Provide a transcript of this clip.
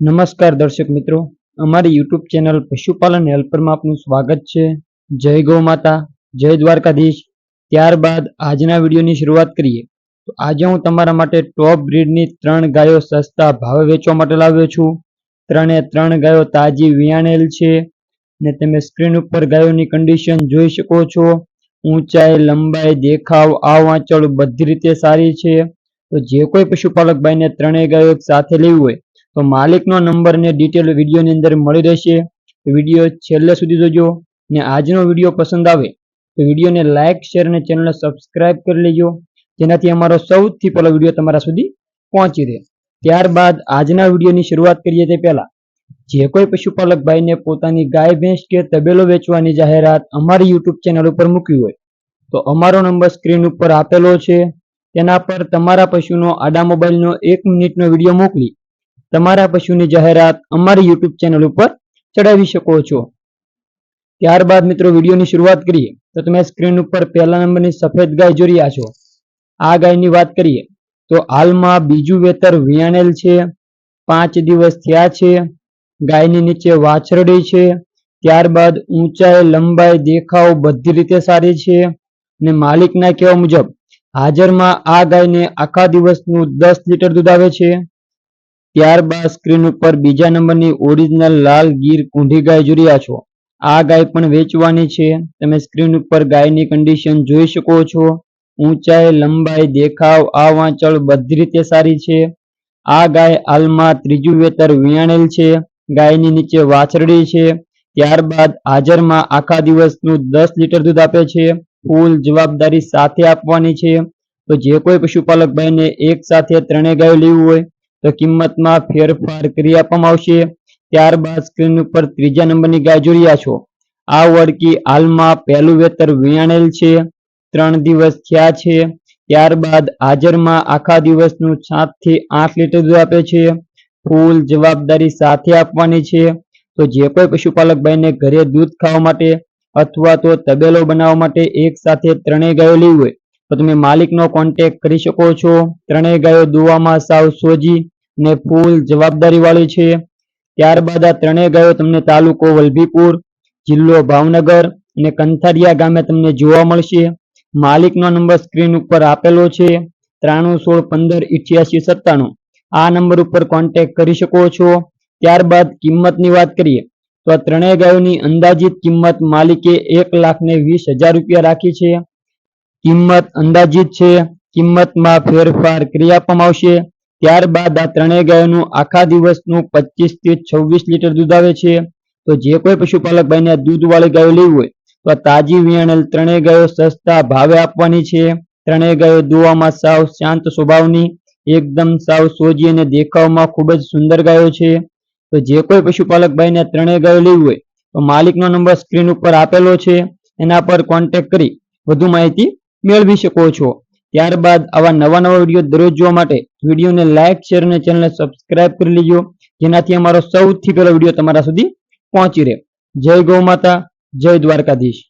નમસ્કાર દર્શક મિત્રો, અમારી યુટ્યુબ ચેનલ પશુપાલન હેલ્પરમાં આપનું સ્વાગત છે. જય ગૌ માતા, જય દ્વારકાધીશ. ત્યારબાદ આજના વિડીયોની શરૂઆત કરીએ. તો આજે હું તમારા માટે ટોપ બ્રીડની ત્રણ ગાયો સસ્તા ભાવે વેચવા માટે લાવ્યો છું. ત્રણે ત્રણ ગાયો તાજી વિયાણેલ છે ને તમે સ્ક્રીન ઉપર ગાયોની કન્ડિશન જોઈ શકો છો. ઊંચાઈ, લંબાઈ, દેખાવ આ વાંચળ બધી રીતે સારી છે. તો જે કોઈ પશુપાલક ભાઈને ત્રણેય ગાયો સાથે લેવી હોય તો માલિકનો નંબર ને ડિટેલ વિડીયોની અંદર મળી રહેશે. વીડિયો છેલ્લે સુધી જોજો ને આજનો વીડિયો પસંદ આવે તો વિડીયોને લાઇક શેર અને ચેનલને સબસ્ક્રાઇબ કરી લેજો. જેનાથી અમારો સૌથી પહેલો વીડિયો તમારા સુધી પહોંચી રહે. ત્યારબાદ આજના વિડીયોની શરૂઆત કરીએ તે પહેલાં જે કોઈ પશુપાલક ભાઈને પોતાની ગાય ભેંસ કે તબેલો વેચવાની જાહેરાત અમારી યુટ્યુબ ચેનલ ઉપર મૂકવી હોય તો અમારો નંબર સ્ક્રીન ઉપર આપેલો છે. તેના પર તમારા પશુનો આડા મોબાઈલનો એક મિનિટનો વીડિયો મોકલી તમારા પશુની જાહેરાત અમારી યુટ્યુબ ચેનલ ઉપર ચડાવી શકો છો. ત્યારબાદ મિત્રો વિડીયોની શરૂઆત કરીએ, તો તમે સ્ક્રીન ઉપર પહેલા નંબરની સફેદ ગાય જોઈ રહ્યા છો. આ ગાયની વાત કરીએ, તો હાલમાં બીજું વેતર વિયાણેલ છે, પાંચ દિવસ થયા છે, ગાયની નીચે વાછરડી છે, ત્યારબાદ ઊંચાઈ, લંબાઈ, દેખાવ બધી રીતે સારી છે ને માલિકના કહેવા મુજબ હાજરમાં આ ગાયને આખા દિવસનું દસ લીટર દૂધ આવે છે. ત્યારબાદ સ્ક્રીન ઉપર બીજા નંબરની ઓરિજિનલ લાલ ગીર કુંઢી ગાય જોઈ છો. આ ગાય પણ વેચવાની છે. તમે સ્ક્રીન ઉપર ગાયની કન્ડિશન જોઈ શકો છો. ઊંચાઈ, લંબાઈ, દેખાવ આ વાંચળ બધી રીતે સારી છે. આ ગાય હાલમાં ત્રીજું વેતર વિયાણેલ છે. ગાયની નીચે વાછરડી છે. ત્યારબાદ હાજરમાં આખા દિવસનું દસ લીટર દૂધ આપે છે. ફૂલ જવાબદારી સાથે આપવાની છે. તો જે કોઈ પશુપાલક ભાઈને એક સાથે ત્રણેય ગાયો લેવું હોય તો કિંમતમાં ફેરફાર કરી આપવામાં આવશે. ત્યારબાદ સ્ક્રીન ઉપર ત્રીજા નંબરની ગાય જોઈ રહ્યા છો. આ વળકી હાલમાં પહેલું વેતર વિયાણેલ છે. ત્રણ દિવસ થયા છે. ત્યારબાદ હાજરમાં આખા દિવસનું સાતથી આઠ લીટર દૂધ આપે છે. ફૂલ જવાબદારી સાથે આપવાની છે. તો જે કોઈ પશુપાલક ભાઈને ઘરે દૂધ ખાવા માટે અથવા તો તબેલો બનાવવા માટે એક સાથે ત્રણેય ગાયો લેવી હોય તો તમે માલિકનો કોન્ટેક્ટ કરી શકો છો. ત્રણેય ગાયો દુવામાં સાવ સોજી ને ફૂલ જવાબદારી વાળી છે. ત્યારબાદ આ ત્રણેય ગાયો તમને તાલુકો વલભીપુર, જિલ્લો ભાવનગર અને કંથારિયા ગામે તમને જોવા મળશે. માલિકનો નંબર સ્ક્રીન ઉપર આપેલો છે. ત્રાણું સોળ પંદર ઇઠ્યાસી સત્તાણું. આ નંબર ઉપર કોન્ટેક્ટ કરી શકો છો. ત્યારબાદ કિંમતની વાત કરીએ, તો આ ત્રણેય ગાયોની અંદાજિત કિંમત માલિકે એક લાખ ને વીસ હજાર રૂપિયા રાખી છે. કિંમત અંદાજિત છે. કિંમતમાં ફેરફાર કરી આવશે. ત્યારબાદ આ ત્રણેય ગાયોનું આખા દિવસનું પચીસથી છવ્વીસ લીટર દૂધ આવે છે. તો જે કોઈ પશુપાલક ભાઈને દૂધવાળી ગાયો લેવી હોય, તો તાજી વિયાણેલ ત્રણેય ગાયો સસ્તા ભાવે આપવાની છે. ત્રણેય ગાયો દુવામાં સાવ શાંત સ્વભાવની, એકદમ સાવ સોજી અને દેખાવમાં ખૂબ જ સુંદર ગાયો છે. તો જે કોઈ પશુપાલક ભાઈને ત્રણેય ગાયો લેવી હોય, તો માલિકનો નંબર સ્ક્રીન ઉપર આપેલો છે. એના પર કોન્ટેક્ટ કરી વધુ માહિતી મેળવી શકો છો. ત્યારબાદ આવા નવા નવા વીડિયો દરરોજ જોવા માટે વિડીયોને લાઇક શેર અને ચેનલને સબસ્ક્રાઇબ કરી લેજો, જેનાથી અમારો સૌથી પહેલો વીડિયો તમારા સુધી પહોંચી રહે. જય ગૌ માતા, જય દ્વારકાધીશ.